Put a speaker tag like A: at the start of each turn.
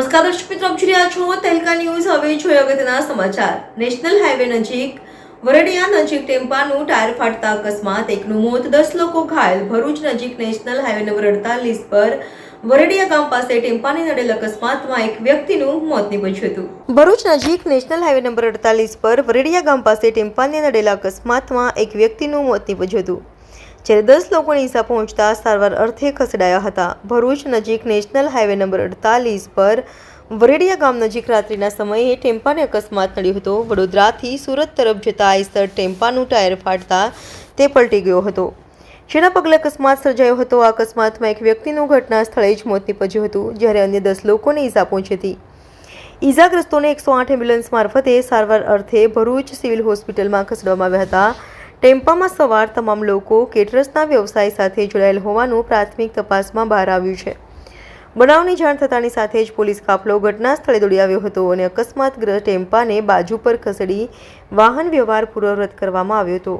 A: નમસ્કાર દર્શક મિત્રો, આપ જોઈ રહ્યા છો તહેલકા ન્યૂઝ. હવે જોઈએ અગત્યના સમાચાર. નેશનલ હાઈવે નજીક વરડિયા નજીક ટેમ્પાનું ટાયર ફાટતા અકસ્માત. એકનું મોત દસ લોકો ઘાયલ. ભરૂચ નજીક નેશનલ હાઈવે નંબર અડતાલીસ પર વરડિયા ગામ પાસે ટેમ્પાની નડેલ અકસ્માતમાં એક વ્યક્તિનું મોત નીપજ્યું હતું. ભરૂચ નજીક નેશનલ હાઈવે નંબર અડતાલીસ પર વરડિયા ગામ પાસે ટેમ્પાની નડેલા અકસ્માતમાં એક વ્યક્તિનું મોત નીપજ્યું હતું. જ્યારે દસ લોકોને ઈજા પહોંચતા સારવાર અર્થે ખસેડાયા હતા. ભરૂચ નજીક નેશનલ હાઈવે નંબર અડતાલીસ પર વરેડિયા ગામ નજીક રાત્રિના સમયે ટેમ્પાને અકસ્માત નડ્યો હતો. વડોદરાથી સુરત તરફ જતા આઈસર ટેમ્પાનું ટાયર ફાટતા તે પલટી ગયો હતો. જેના પગલે અકસ્માત સર્જાયો હતો. આ અકસ્માતમાં એક વ્યક્તિનું ઘટના સ્થળે જ મોત નીપજ્યું હતું, જ્યારે અન્ય દસ લોકોને ઈજા પહોંચી હતી. ઈજાગ્રસ્તોને એકસો આઠ એમ્બ્યુલન્સ મારફતે સારવાર અર્થે ભરૂચ સિવિલ હોસ્પિટલમાં ખસેડવામાં આવ્યા હતા. ટેમ્પામાં સવાર તમામ લોકો કેટરસના વ્યવસાય સાથે જોડાયેલ હોવાનું પ્રાથમિક તપાસમાં બહાર આવ્યું છે. બનાવની જાણ થતાની સાથે જ પોલીસ કાફલો ઘટના સ્થળે દોડી આવ્યો હતો અને અકસ્માતગ્રસ્ત ટેમ્પાને બાજુ પર ખસેડી વાહન વ્યવહાર પૂર્વવત કરવામાં આવ્યો હતો.